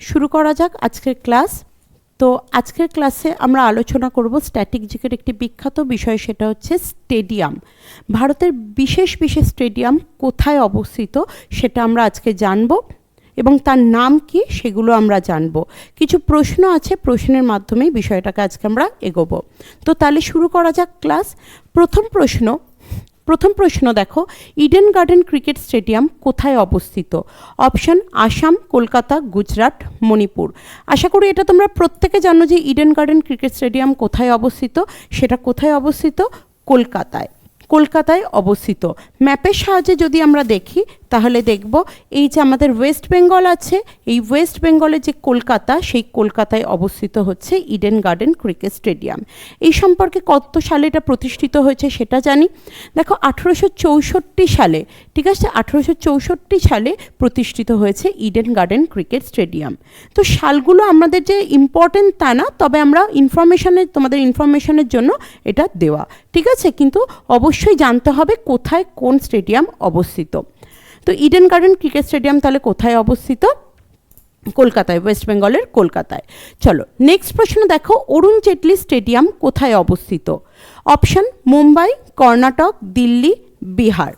শুরু করা যাক আজকের ক্লাস। তো আজকের ক্লাসে আমরা আলোচনা করব স্ট্যাটিক জিকের একটি বিখ্যাত বিষয়, সেটা হচ্ছে স্টেডিয়াম। ভারতের বিশেষ বিশেষ স্টেডিয়াম কোথায় অবস্থিত সেটা আমরা আজকে জানব এবং তার নাম কি সেগুলো আমরা জানব। কিছু প্রশ্ন আছে, প্রশ্নের মাধ্যমেই বিষয়টাকে আজকে আমরা এগোবো। তো তাহলে শুরু করা যাক ক্লাস। প্রথম প্রশ্ন প্রথম প্রশ্ন দেখো ইডেন গার্ডেন ক্রিকেট স্টেডিয়াম কোথায় অবস্থিত? অপশন আসাম কলকাতা গুজরাট মণিপুর আশা করি এটা তোমরা প্রত্যেকে জানো যে ইডেন গার্ডেন ক্রিকেট স্টেডিয়াম কোথায় অবস্থিত? সেটা কোথায় অবস্থিত? কলকাতায়। কলকাতায় অবস্থিত। ম্যাপের সাহায্যে যদি আমরা দেখি তাহলে দেখব, এই যে আমাদের ওয়েস্ট বেঙ্গল আছে, এই ওয়েস্ট বেঙ্গলে যে কলকাতা, সেই কলকাতায় অবস্থিত হচ্ছে ইডেন গার্ডেন ক্রিকেট স্টেডিয়াম এই সম্পর্কে কত সালে এটা প্রতিষ্ঠিত হয়েছে সেটা জানি। দেখো, আঠেরোশো চৌষট্টি সালে, ঠিক আছে? আঠেরোশো চৌষট্টি সালে প্রতিষ্ঠিত হয়েছে ইডেন গার্ডেন ক্রিকেট স্টেডিয়াম তো সালগুলো আমাদের যে ইম্পর্টেন্ট তা না, তবে আমরা ইনফরমেশনের তোমাদের ইনফরমেশনের জন্য এটা দেওয়া। ঠিক আছে? কিন্তু অবশ্যই জানতে হবে কোথায় কোন স্টেডিয়াম অবস্থিত। তো ইডেন গার্ডেন ক্রিকেট স্টেডিয়াম তাহলে কোথায় অবস্থিত? কলকাতায় ওয়েস্ট বেঙ্গলের কলকাতায়। চলো নেক্সট প্রশ্ন দেখো, অরুণ জেটলি স্টেডিয়াম কোথায় অবস্থিত? অপশন মুম্বাই, কর্ণাটক, দিল্লি, বিহার।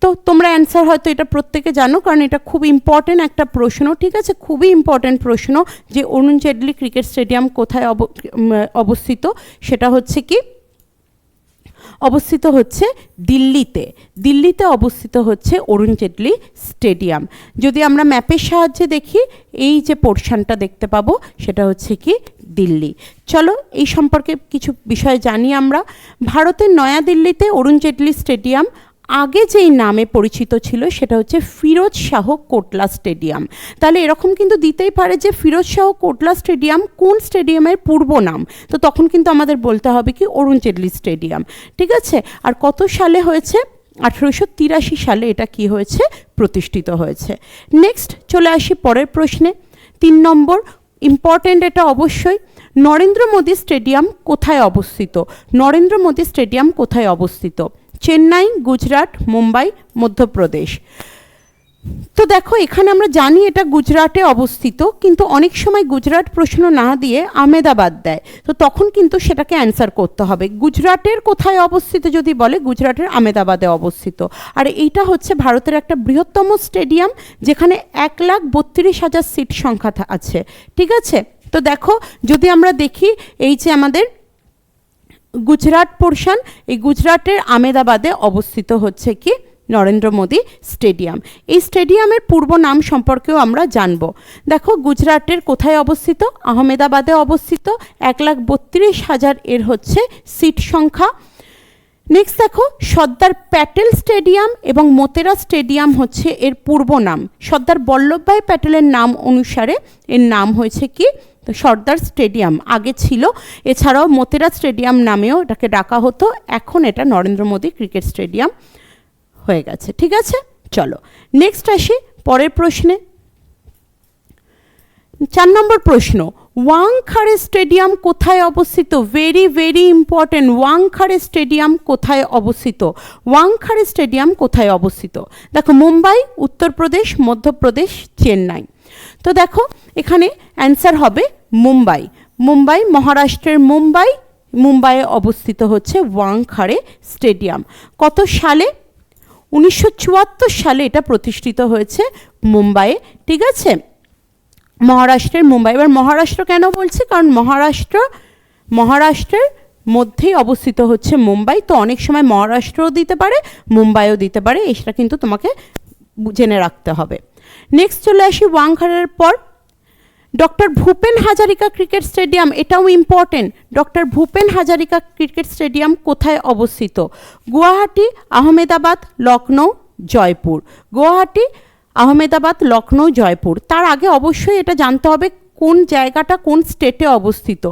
তো তোমরা অ্যান্সার হয়তো এটা প্রত্যেকে জানো, কারণ এটা খুব ইম্পর্টেন্ট একটা প্রশ্ন, ঠিক আছে? খুবই ইম্পর্টেন্ট প্রশ্ন যে অরুণ জেটলি ক্রিকেট স্টেডিয়াম কোথায় অব- অবস্থিত? সেটা হচ্ছে কি অবস্থিত হচ্ছে দিল্লিতে। দিল্লিতে অবস্থিত হচ্ছে অরুণ জেটলি স্টেডিয়াম। যদি আমরা ম্যাপের সাহায্যে দেখি, এই যে পোর্শনটা দেখতে পাবো, সেটা হচ্ছে কি দিল্লি। চলো এই সম্পর্কে কিছু বিষয় জানি আমরা। ভারতের নয়াদিল্লিতে অরুণ জেটলি স্টেডিয়াম আগে যেই নামে পরিচিত ছিল সেটা হচ্ছে ফিরোজ শাহ কোটলা স্টেডিয়াম। তাহলে এরকম কিন্তু দিতেই পারে যে ফিরোজ শাহ কোটলা স্টেডিয়াম কোন স্টেডিয়ামের পূর্ব নাম? তো তখন কিন্তু আমাদের বলতে হবে কি অরুণ জেটলি স্টেডিয়াম, ঠিক আছে? আর কত সালে হয়েছে? আঠেরোশো তিরাশি সালে এটা কি হয়েছে? প্রতিষ্ঠিত হয়েছে। নেক্সট চলে আসি পরের প্রশ্নে। তিন নম্বর ইম্পর্টেন্ট এটা অবশ্যই। নরেন্দ্র মোদী স্টেডিয়াম কোথায় অবস্থিত? নরেন্দ্র মোদী স্টেডিয়াম কোথায় অবস্থিত? চেন্নাই, গুজরাট, মুম্বাই, মধ্যপ্রদেশ। তো দেখো, এখানে আমরা জানি এটা গুজরাটে অবস্থিত, কিন্তু অনেক সময় গুজরাট প্রশ্ন না দিয়ে আমেদাবাদ দেয়। তো তখন কিন্তু সেটাকে অ্যান্সার করতে হবে। গুজরাটের কোথায় অবস্থিত যদি বলে, গুজরাটের আমেদাবাদে অবস্থিত। আর এইটা হচ্ছে ভারতের একটা বৃহত্তম স্টেডিয়াম, যেখানে এক লাখ বত্রিশ হাজার সিট সংখ্যা আছে। ঠিক আছে? তো দেখো, যদি আমরা দেখি, এই যে আমাদের গুজরাট পোর্শন, এই গুজরাটের আমেদাবাদে অবস্থিত হচ্ছে কি? নরেন্দ্র মোদী স্টেডিয়াম। এই স্টেডিয়ামের পূর্ব নাম সম্পর্কেও আমরা জানব। দেখো, গুজরাটের কোথায় অবস্থিত? আহমেদাবাদে অবস্থিত। এক লাখ বত্রিশ হাজার এর হচ্ছে সিট সংখ্যা। নেক্সট দেখো, সর্দার প্যাটেল স্টেডিয়াম এবং মোতেরা স্টেডিয়াম হচ্ছে এর পূর্ব নাম। সর্দার বল্লভভাই প্যাটেলের নাম অনুসারে এর নাম হয়েছে কি? তো সর্দার স্টেডিয়াম আগে ছিল। এছাড়াও মোতেরা স্টেডিয়াম নামেও এটাকে ডাকা হতো। এখন এটা নরেন্দ্র মোদী ক্রিকেট স্টেডিয়াম হয়ে গেছে। ঠিক আছে? চলো। নেক্সট আসি পরের প্রশ্নে। চার নম্বর প্রশ্ন ওয়াংখাড়ে স্টেডিয়াম কোথায় অবস্থিত? Very very important Wankhede stadium কোথায় অবস্থিত? ওয়াংখাড়ে স্টেডিয়াম কোথায় অবস্থিত? দেখো, মুম্বাই, উত্তরপ্রদেশ, মধ্যপ্রদেশ, চেন্নাই। তো দেখো, এখানে অ্যান্সার হবে মুম্বাই। মুম্বাই, মহারাষ্ট্রের মুম্বাই, মুম্বাইয়ে অবস্থিত হচ্ছে ওয়াংখাড়ে স্টেডিয়াম। কত সালে? উনিশশো চুয়াত্তর সালে এটা প্রতিষ্ঠিত হয়েছে মুম্বাইয়ে, ঠিক আছে? মহারাষ্ট্রের মুম্বাই। এবার মহারাষ্ট্র কেন বলছি? কারণ মহারাষ্ট্র, মহারাষ্ট্রের মধ্যেই অবস্থিত হচ্ছে মুম্বাই। তো অনেক সময় মহারাষ্ট্রও দিতে পারে, মুম্বাইও দিতে পারে এটা কিন্তু তোমাকে জেনে রাখতে হবে। নেক্সট চলে আসি ওয়াংখারের পর। Doctor Bhupen Hazarika cricket stadium, এটাও important doctor Bhupen Hazarika cricket stadium কোথায় অবস্থিত? গুয়াহাটি, আহমেদাবাদ লখনৌ জয়পুর। গুয়াহাটি, আহমেদাবাদ লখনৌ জয়পুর। তার আগে অবশ্যই এটা জানতে হবে কোন জায়গাটা কোন স্টেটে অবস্থিত?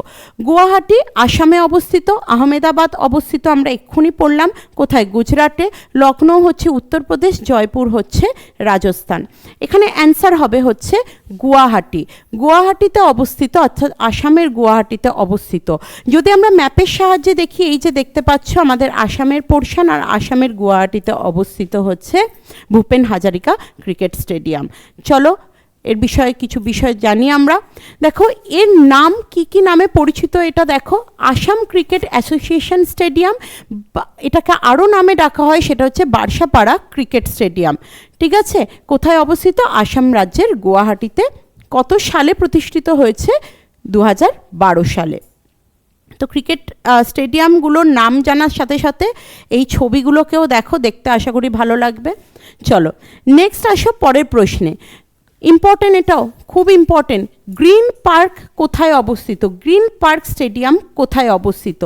গুয়াহাটি, আসামে অবস্থিত, আহমেদাবাদ অবস্থিত, আমরা এক্ষুনি পড়লাম। কোথায়? গুজরাটে। লখনৌ হচ্ছে উত্তরপ্রদেশ, জয়পুর হচ্ছে রাজস্থান। এখানে অ্যান্সার হবে হচ্ছে গুয়াহাটি। গুয়াহাটিতে অবস্থিত, অর্থাৎ আসামের গুয়াহাটিতে অবস্থিত। যদি আমরা ম্যাপের সাহায্যে দেখি, এই যে দেখতে পাচ্ছ, আমাদের আসামের পোর্শন আর আসামের গুয়াহাটিতে অবস্থিত হচ্ছে ভূপেন হাজারিকা ক্রিকেট স্টেডিয়াম। চলো এর বিষয়ে কিছু বিষয় জানি আমরা। দেখো, এর নাম কি কি নামে পরিচিত এটা দেখো? আসাম ক্রিকেট অ্যাসোসিয়েশন স্টেডিয়াম এটাকে আরও নামে ডাকা হয়, সেটা হচ্ছে বার্সাপাড়া ক্রিকেট স্টেডিয়াম। ঠিক আছে? কোথায় অবস্থিত? আসাম রাজ্যের গুয়াহাটিতে। কত সালে প্রতিষ্ঠিত হয়েছে? দু সালে। তো ক্রিকেট স্টেডিয়ামগুলোর নাম জানার সাথে সাথে এই ছবিগুলোকেও দেখো, দেখতে আশা করি ভালো লাগবে। চলো, নেক্সট আসো পরের প্রশ্নে। ইম্পর্টেন্ট এটাও, খুব ইম্পর্টেন্ট গ্রিন পার্ক কোথায় অবস্থিত? গ্রিন পার্ক স্টেডিয়াম কোথায় অবস্থিত?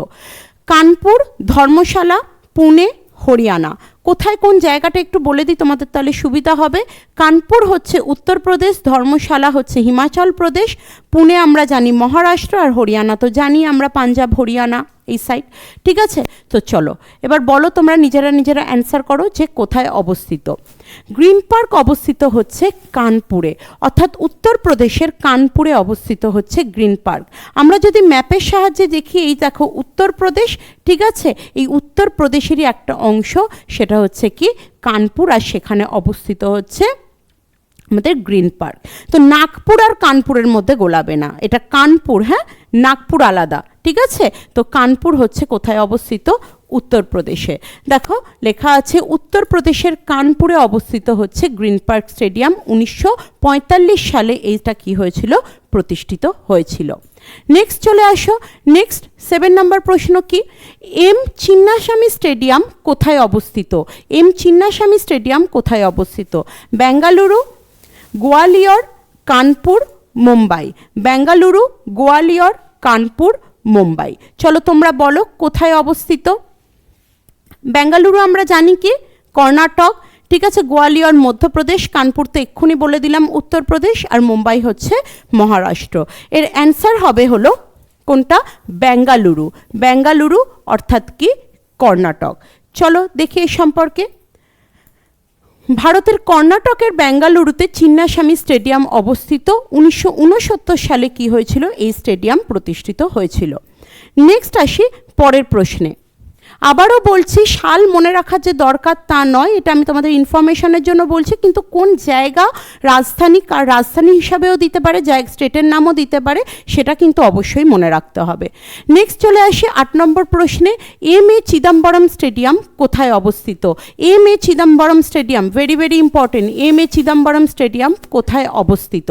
কানপুর, ধর্মশালা, পুনে, হরিয়ানা। কোথায় কোন জায়গাটা একটু বলে দিই, তোমাদের তাহলে সুবিধা হবে। কানপুর হচ্ছে উত্তরপ্রদেশ ধর্মশালা হচ্ছে হিমাচল প্রদেশ, পুনে আমরা জানি মহারাষ্ট্র আর হরিয়ানা। তো জানি আমরা পাঞ্জাব, হরিয়ানা এই সাইড ঠিক আছে? তো চলো, এবার বলো তোমরা নিজেরা নিজেরা অ্যান্সার করো যে কোথায় অবস্থিত। গ্রিন পার্ক অবস্থিত হচ্ছে কানপুরে, অর্থাৎ উত্তরপ্রদেশের কানপুরে অবস্থিত হচ্ছে গ্রিন পার্ক। আমরা যদি ম্যাপের সাহায্যে দেখি, এই দেখো উত্তরপ্রদেশ ঠিক আছে? এই উত্তরপ্রদেশেরই একটা অংশ, সেটা হচ্ছে কি কানপুর, আর সেখানে অবস্থিত হচ্ছে আমাদের গ্রিন পার্ক। তো নাগপুর আর কানপুরের মধ্যে গোলাবে না। এটা কানপুর হ্যাঁ? নাগপুর আলাদা, ঠিক আছে? তো কানপুর হচ্ছে কোথায় অবস্থিত? উত্তরপ্রদেশে। দেখো, লেখা আছে, উত্তরপ্রদেশের কানপুরে অবস্থিত হচ্ছে গ্রিন পার্ক স্টেডিয়াম। উনিশশো পঁয়তাল্লিশ সালে এইটা কি হয়েছিল? প্রতিষ্ঠিত হয়েছিল। নেক্সট চলে আসো। নেক্সট সেভেন নম্বর প্রশ্ন কি? এম চিন্নাস্বামী স্টেডিয়াম কোথায় অবস্থিত? এম চিন্নাস্বামী স্টেডিয়াম কোথায় অবস্থিত? বেঙ্গালুরু, গোয়ালিয়র, কানপুর, মুম্বাই। বেঙ্গালুরু, গোয়ালিয়র, কানপুর, মুম্বাই। চলো তোমরা বলো কোথায় অবস্থিত? বেঙ্গালুরু আমরা জানি কি? কর্ণাটক, ঠিক আছে গোয়ালিয়র মধ্যপ্রদেশ, কানপুর তো এক্ষুনি বলে দিলাম উত্তরপ্রদেশ আর মুম্বাই হচ্ছে মহারাষ্ট্র। এর অ্যান্সার হবে হলো কোনটা? বেঙ্গালুরু। বেঙ্গালুরু অর্থাৎ কি? কর্ণাটক। চলো দেখি এ সম্পর্কে। ভারতের কর্ণাটকের বেঙ্গালুরুতে চিন্নাস্বামী স্টেডিয়াম অবস্থিত। উনিশশো উনসত্তর সালে কি হয়েছিল? এই স্টেডিয়াম প্রতিষ্ঠিত হয়েছিল। নেক্সট আসি পরের প্রশ্নে। আবারও বলছি সাল মনে রাখার যে দরকার তা নয়, এটা আমি তোমাদের ইনফরমেশনের জন্য বলছি, কিন্তু কোন জায়গা রাজধানী রাজধানী হিসাবেও দিতে পারে, জায়গা স্টেটের নামও দিতে পারে, সেটা কিন্তু অবশ্যই মনে রাখতে হবে। নেক্সট চলে আসি আট নম্বর প্রশ্নে, এম এ চিদম্বরম স্টেডিয়াম কোথায় অবস্থিত? M A Chidambaram stadium very very important M A Chidambaram stadium কোথায় অবস্থিত?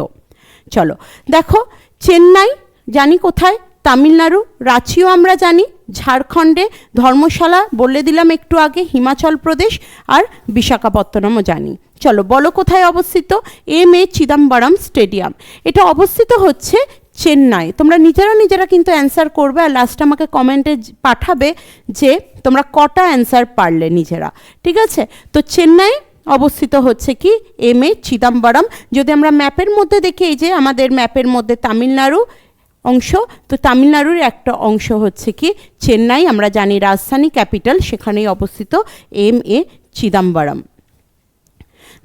চলো, দেখো, চেন্নাই, জানি কোথায়? তামিলনাড়ু, রাঁচিও আমরা জানি। ঝাড়খণ্ডে ধর্মশালা বলে দিলাম একটু আগে, হিমাচল প্রদেশ আর বিশাখাপত্তনমও জানি। চলো বলো কোথায় অবস্থিত? M A Chidambaram stadium. এটা অবস্থিত হচ্ছে চেন্নাই। তোমরা নিজেরা নিজেরা কিন্তু অ্যান্সার করবে আর লাস্ট আমাকে কমেন্টে পাঠাবে যে তোমরা কটা অ্যান্সার পারলে নিজেরা। ঠিক আছে? তো চেন্নাই অবস্থিত হচ্ছে কি? M A Chidambaram. যদি আমরা ম্যাপের মধ্যে দেখি, এই যে আমাদের ম্যাপের মধ্যে তামিলনাড়ু অংশ। তো তামিলনাড়ুর একটা অংশ হচ্ছে কি? চেন্নাই, আমরা জানি রাজধানী ক্যাপিটাল, সেখানেই অবস্থিত এম এ চিদম্বরম।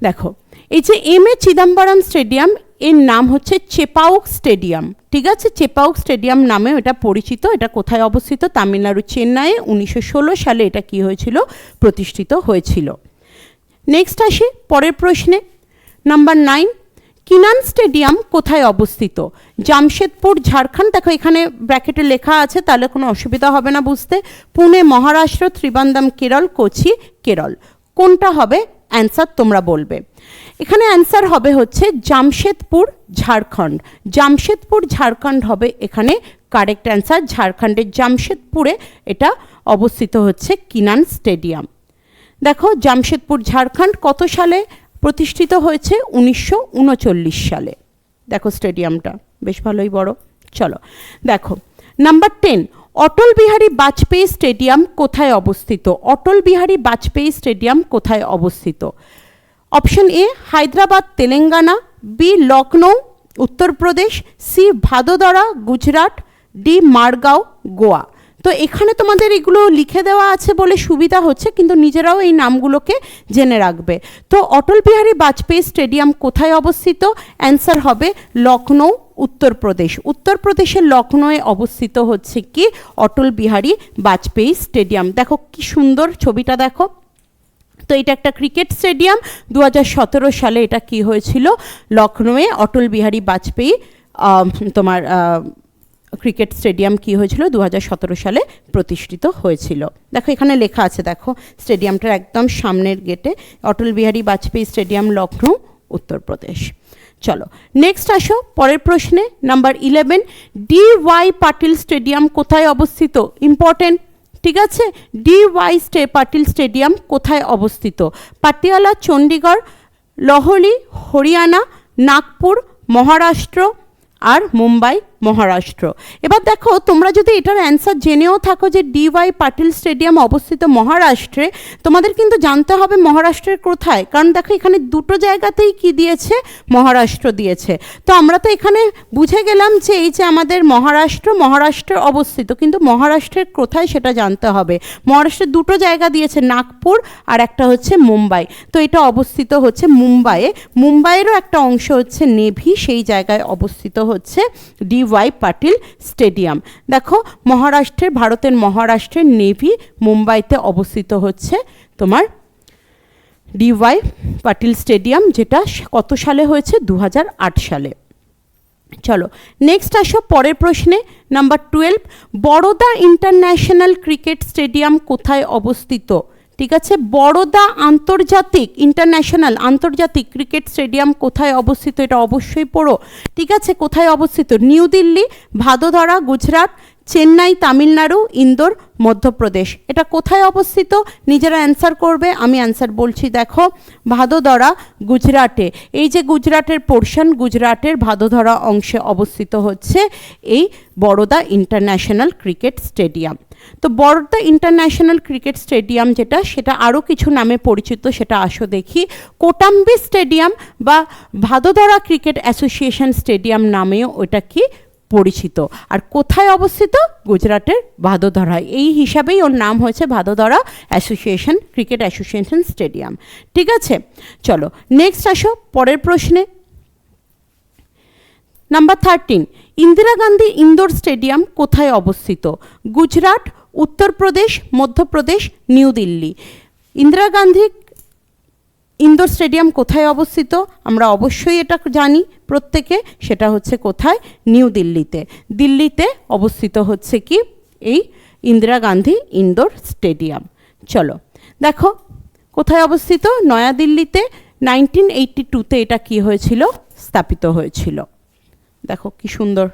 দেখো, এই যে এম এ চিদম্বরম স্টেডিয়াম, এর নাম হচ্ছে চেপাউক স্টেডিয়াম। ঠিক আছে? চেপাউক স্টেডিয়াম নামেও এটা পরিচিত, এটা কোথায় অবস্থিত? তামিলনাড়ু চেন্নাইয়ে উনিশশো ষোলো সালে এটা কি হয়েছিল? প্রতিষ্ঠিত হয়েছিল। নেক্সট আসি, পরের প্রশ্নে। নাম্বার নাইন কিনান স্টেডিয়াম কোথায় অবস্থিত? জামশেদপুর, ঝাড়খণ্ড, দেখো এখানে ব্র্যাকেটে লেখা আছে, তাহলে কোনো অসুবিধা হবে না বুঝতে। পুনে, মহারাষ্ট্র, ত্রিবান্দাম, কেরল, কোচি, কেরল। কোনটা হবে? অ্যান্সার তোমরা বলবে। এখানে অ্যান্সার হবে হচ্ছে জামশেদপুর, ঝাড়খণ্ড। জামশেদপুর, ঝাড়খণ্ড হবে এখানে কারেক্ট অ্যান্সার। ঝাড়খণ্ডের জামশেদপুরে এটা অবস্থিত হচ্ছে কিনান স্টেডিয়াম। দেখো, জামশেদপুর, ঝাড়খণ্ড কত সালে প্রতিষ্ঠিত হয়েছে উনিশশো উনচল্লিশ সালে। দেখো স্টেডিয়ামটা, বেশ ভালোই বড়। চলো, দেখো, number ten, Atal Bihari Vajpayee stadium কোথায় অবস্থিত? অটল বিহারী বাজপেয়ী স্টেডিয়াম কোথায় অবস্থিত? Option A, Hyderabad, Telangana, B Lucknow Uttar Pradesh, C, Vadodara, Gujarat, D, Margao, Goa. তো এখানে তোমাদের এগুলো লিখে দেওয়া আছে বলে সুবিধা হচ্ছে, কিন্তু নিজেরাও এই নামগুলোকে জেনে রাখবে। তো অটল বিহারী বাজপেয়ী স্টেডিয়াম কোথায় অবস্থিত? অ্যান্সার হবে লখনৌ উত্তরপ্রদেশ। উত্তরপ্রদেশের লখনৌয়ে অবস্থিত হচ্ছে কি? অটল বিহারী বাজপেয়ী স্টেডিয়াম। দেখো কি সুন্দর ছবিটা দেখো। তো এটা একটা ক্রিকেট স্টেডিয়াম। দু হাজার সতেরো সালে এটা কি হয়েছিল? লখনৌয়ে অটল বিহারী বাজপেয়ী তোমার ক্রিকেট স্টেডিয়াম কি হয়েছিল? দু হাজার সতেরো সালে প্রতিষ্ঠিত হয়েছিল। দেখো, এখানে লেখা আছে, দেখো, স্টেডিয়ামটার একদম সামনের গেটে অটল বিহারী বাজপেয়ী স্টেডিয়াম লখনৌ উত্তরপ্রদেশ। চলো নেক্সট আসো, পরের প্রশ্নে number eleven D Y Patil stadium কোথায় অবস্থিত? ইম্পর্টেন্ট ঠিক আছে? ডি ওয়াই স্টে পাটিল স্টেডিয়াম কোথায় অবস্থিত? পাটিয়ালা, চণ্ডীগড়, লহলি, হরিয়ানা, নাগপুর, মহারাষ্ট্র আর মুম্বাই মহারাষ্ট্র। এবার দেখো, তোমরা যদি এটার অ্যান্সার জেনেও থাকো যে ডিওয়াই পাটিল স্টেডিয়াম অবস্থিত মহারাষ্ট্রে, তোমাদের কিন্তু জানতে হবে মহারাষ্ট্রের কোথায়। কারণ দেখো, এখানে দুটো জায়গাতেই কি দিয়েছে? মহারাষ্ট্র দিয়েছে। তো আমরা তো এখানে বুঝে গেলাম যে এই যে আমাদের মহারাষ্ট্র, মহারাষ্ট্রে অবস্থিত, কিন্তু মহারাষ্ট্রের কোথায় সেটা জানতে হবে। মহারাষ্ট্রের দুটো জায়গা দিয়েছে, নাগপুর আর একটা হচ্ছে মুম্বাই। তো এটা অবস্থিত হচ্ছে মুম্বাইয়ে। মুম্বাইয়েরও একটা অংশ হচ্ছে নেভি, সেই জায়গায় অবস্থিত হচ্ছে ডি ওয়াই পাটিল স্টেডিয়াম। দেখো, মহারাষ্ট্রের, ভারতের মহারাষ্ট্রের নেভি মুম্বাইতে অবস্থিত হচ্ছে তোমার ডিওয়াই পাটিল স্টেডিয়াম, যেটা কত সালে হয়েছে? দু হাজার আট সালে। চলো নেক্সট আসো পরের প্রশ্নে number twelve Baroda international cricket stadium কোথায় অবস্থিত? ঠিক আছে? বড়োদা আন্তর্জাতিক ইন্টারন্যাশনাল আন্তর্জাতিক ক্রিকেট স্টেডিয়াম কোথায় অবস্থিত? এটা অবশ্যই পড়ো। ঠিক আছে? কোথায় অবস্থিত? নিউ দিল্লি, ভাদোদরা, গুজরাট, চেন্নাই, তামিলনাড়ু, ইন্দোর, মধ্যপ্রদেশ। এটা কোথায় অবস্থিত? নিজেরা অ্যান্সার করবে, আমি অ্যান্সার বলছি, দেখো, ভাদোদরা, গুজরাটে। এই যে গুজরাটের পোর্শন গুজরাটের ভাদোদরা অংশে অবস্থিত হচ্ছে এই বড়োদা ইন্টারন্যাশনাল ক্রিকেট স্টেডিয়াম। তো বড়োদা ইন্টারন্যাশনাল ক্রিকেট স্টেডিয়াম যেটা, সেটা আরও কিছু নামে পরিচিত, সেটা আসো দেখি। কোটাম্বি স্টেডিয়াম বা ভাদোদরা ক্রিকেট অ্যাসোসিয়েশন স্টেডিয়াম নামেও ওটা কি পরিচিত। আর কোথায় অবস্থিত? গুজরাটের ভাদোদরায় এই হিসাবেই ওর নাম হয়েছে Vadodara association, cricket association stadium. ঠিক আছে? চলো নেক্সট আসো, পরের প্রশ্নে। Number thirteen Indira Gandhi Indore stadium কোথায় অবস্থিত? গুজরাট উত্তরপ্রদেশ মধ্যপ্রদেশ, নিউ দিল্লি। ইন্দিরা গান্ধী ইন্দোর স্টেডিয়াম কোথায় অবস্থিত? আমরা অবশ্যই এটা জানি। প্রত্যেকে সেটা হচ্ছে কোথায়? নিউ দিল্লিতে। দিল্লিতে অবস্থিত হচ্ছে কি? এই ইন্দিরা গান্ধী ইন্দোর স্টেডিয়াম। চলো, দেখো কোথায় অবস্থিত? নয়াদিল্লিতে। নাইনটিন এইটটি টুতে এটা কি হয়েছিল? স্থাপিত হয়েছিল। দেখো কি সুন্দর।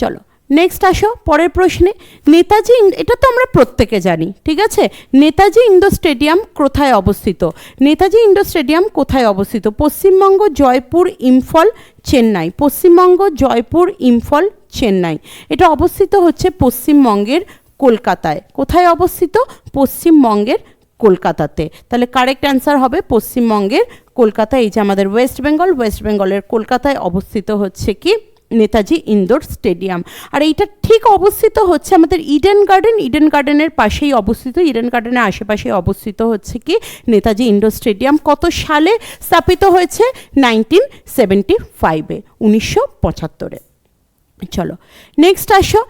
চলো নেক্সট আসো, পরের প্রশ্নে। নেতাজি এটা তো আমরা প্রত্যেকে জানি, ঠিক আছে? নেতাজি ইন্ডোর স্টেডিয়াম কোথায় অবস্থিত? নেতাজি ইন্ডোর স্টেডিয়াম কোথায় অবস্থিত? পশ্চিমবঙ্গ জয়পুর ইম্ফল, চেন্নাই। পশ্চিমবঙ্গ জয়পুর ইম্ফল, চেন্নাই। এটা অবস্থিত হচ্ছে পশ্চিমবঙ্গের কলকাতায়। কোথায় অবস্থিত? পশ্চিমবঙ্গের কলকাতাতে। তাহলে কারেক্ট অ্যান্সার হবে পশ্চিমবঙ্গের কলকাতা, এই যে আমাদের ওয়েস্ট বেঙ্গল ওয়েস্ট বেঙ্গলের কলকাতায় অবস্থিত হচ্ছে কি? নেতাজি ইন্দোর স্টেডিয়াম। আর এইটা ঠিক অবস্থিত হচ্ছে আমাদের ইডেন গার্ডেন ইডেন গার্ডেনের পাশেই অবস্থিত ইডেন গার্ডেনের আশেপাশে অবস্থিত হচ্ছে কি? নেতাজি ইন্ডোর স্টেডিয়াম, কত সালে স্থাপিত হয়েছে? নাইনটিন সেভেন্টি ফাইভে উনিশশো পঁচাত্তরে। চলো নেক্সট আসো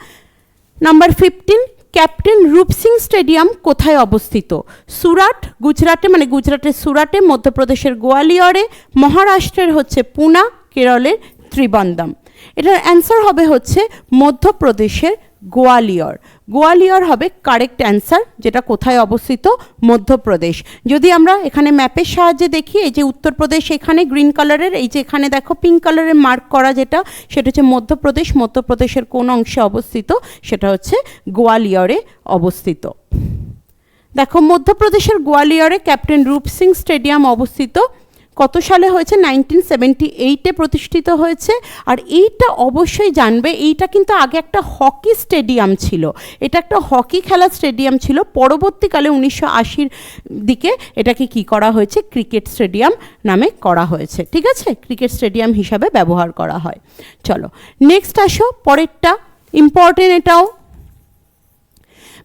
number fifteen captain Roop Singh stadium কোথায় অবস্থিত? সুরাট, গুজরাটে মানে গুজরাটের সুরাটে, মধ্যপ্রদেশের গোয়ালিয়রে, মহারাষ্ট্রের হচ্ছে পুনা, কেরলের ত্রিবান্দাম। এটার অ্যান্সার হবে হচ্ছে মধ্যপ্রদেশের গোয়ালিয়র। গোয়ালিয়র হবে কারেক্ট অ্যান্সার যেটা কোথায় অবস্থিত? মধ্যপ্রদেশ। যদি আমরা এখানে ম্যাপের সাহায্যে দেখি, এই যে উত্তরপ্রদেশ এখানে গ্রিন কালারের এই যে এখানে দেখো পিঙ্ক কালারের মার্ক করা যেটা, সেটা হচ্ছে মধ্যপ্রদেশ। মধ্যপ্রদেশের কোন অংশে অবস্থিত? সেটা হচ্ছে গোয়ালিয়রে অবস্থিত। দেখো মধ্যপ্রদেশের গোয়ালিয়রে ক্যাপ্টেন রূপ সিং স্টেডিয়াম অবস্থিত। কত সালে হয়েছে? নাইনটিন সেভেন্টি এইটে প্রতিষ্ঠিত হয়েছে। আর এইটা অবশ্যই জানবে, এইটা কিন্তু আগে একটা হকি স্টেডিয়াম ছিল। এটা একটা হকি খেলার স্টেডিয়াম ছিল। পরবর্তীকালে উনিশশো আশির দিকে এটাকে কি করা হয়েছে? ক্রিকেট স্টেডিয়াম নামে করা হয়েছে। ঠিক আছে? ক্রিকেট স্টেডিয়াম হিসাবে ব্যবহার করা হয়। চলো নেক্সট আসো। পরেরটা ইম্পর্টেন্ট এটাও।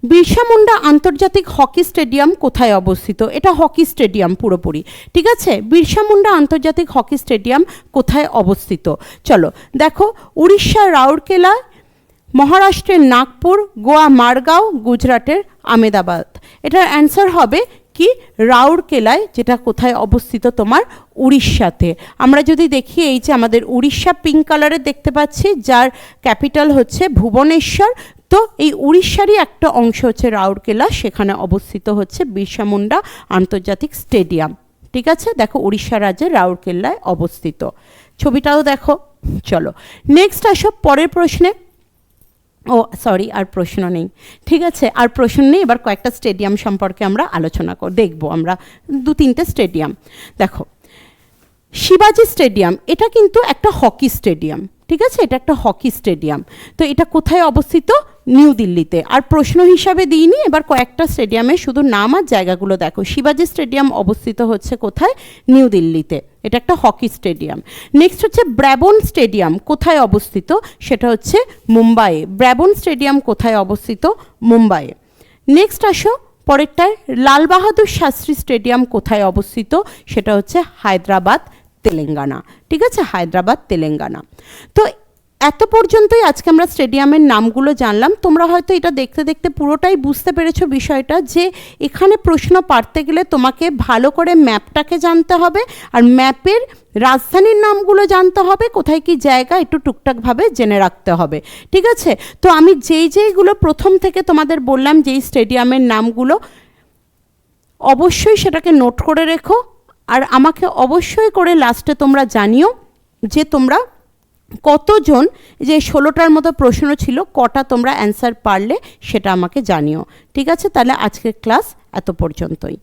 বিরসা মুন্ডা আন্তর্জাতিক হকি স্টেডিয়াম কোথায় অবস্থিত? এটা হকি স্টেডিয়াম পুরোপুরি। ঠিক আছে? বিরসা মুন্ডা আন্তর্জাতিক হকি স্টেডিয়াম কোথায় অবস্থিত? চলো, দেখো, উড়িষ্যার রাউরকেলা মহারাষ্ট্রের নাগপুর, গোয়া মারগাঁও, গুজরাটের আমেদাবাদ। এটার অ্যান্সার হবে কি? রাউরকেলায়, যেটা কোথায় অবস্থিত তোমার উড়িষ্যাতে। আমরা যদি দেখি এই যে আমাদের উড়িষ্যা পিঙ্ক কালারের দেখতে পাচ্ছি, যার ক্যাপিটাল হচ্ছে ভুবনেশ্বর তো এই উড়িষ্যারই একটা অংশ হচ্ছে রাউরকেলা, সেখানে অবস্থিত হচ্ছে বিরসা মুন্ডা আন্তর্জাতিক স্টেডিয়াম। ঠিক আছে? দেখো উড়িষ্যা রাজ্যের রাউরকেল্লায় অবস্থিত। ছবিটাও দেখো। চলো। নেক্সট আসো পরের প্রশ্নে। ও সরি আর প্রশ্ন নেই। ঠিক আছে? আর প্রশ্ন নেই এবার কয়েকটা স্টেডিয়াম সম্পর্কে আমরা আলোচনা কর, দেখব আমরা। দু, তিনটে স্টেডিয়াম। দেখো, শিবাজি স্টেডিয়াম, এটা কিন্তু একটা হকি স্টেডিয়াম। ঠিক আছে? এটা একটা হকি স্টেডিয়াম। তো এটা কোথায় অবস্থিত? নিউ দিল্লিতে। আর প্রশ্ন হিসাবে দিইনি, এবার কয়েকটা স্টেডিয়ামে শুধু নাম আর জায়গাগুলো দেখো। শিবাজি স্টেডিয়াম অবস্থিত হচ্ছে কোথায়? নিউ দিল্লিতে। এটা একটা হকি স্টেডিয়াম। নেক্সট হচ্ছে ব্র্যাবন স্টেডিয়াম, কোথায় অবস্থিত? সেটা হচ্ছে মুম্বাইয়ে। ব্র্যাবন স্টেডিয়াম কোথায় অবস্থিত? মুম্বাইয়ে। নেক্সট আসো, পরেরটায় লাল বাহাদুর শাস্ত্রী স্টেডিয়াম কোথায় অবস্থিত? সেটা হচ্ছে হায়দ্রাবাদ, তেলেঙ্গানা। ঠিক আছে? হায়দ্রাবাদ, তেলেঙ্গানা। তো এত পর্যন্তই আজকে আমরা স্টেডিয়ামের নামগুলো জানলাম। তোমরা হয়তো এটা দেখতে দেখতে পুরোটাই বুঝতে পেরেছ বিষয়টা যে এখানে প্রশ্ন পারতে গেলে তোমাকে ভালো করে ম্যাপটাকে জানতে হবে আর ম্যাপের রাজধানীর নামগুলো জানতে হবে, কোথায় কি জায়গা একটু টুকটাকভাবে জেনে রাখতে হবে। ঠিক আছে? তো আমি যেই যেইগুলো প্রথম থেকে তোমাদের বললাম যেই স্টেডিয়ামের নামগুলো, অবশ্যই সেটাকে নোট করে রেখো। আর আমাকে অবশ্যই করে লাস্টে তোমরা জানিও যে তোমরা কতজন যে ষোলোটার মতো প্রশ্ন ছিল, কটা তোমরা অ্যান্সার পারলে সেটা আমাকে জানিও। ঠিক আছে? তাহলে আজকের ক্লাস এত পর্যন্তই।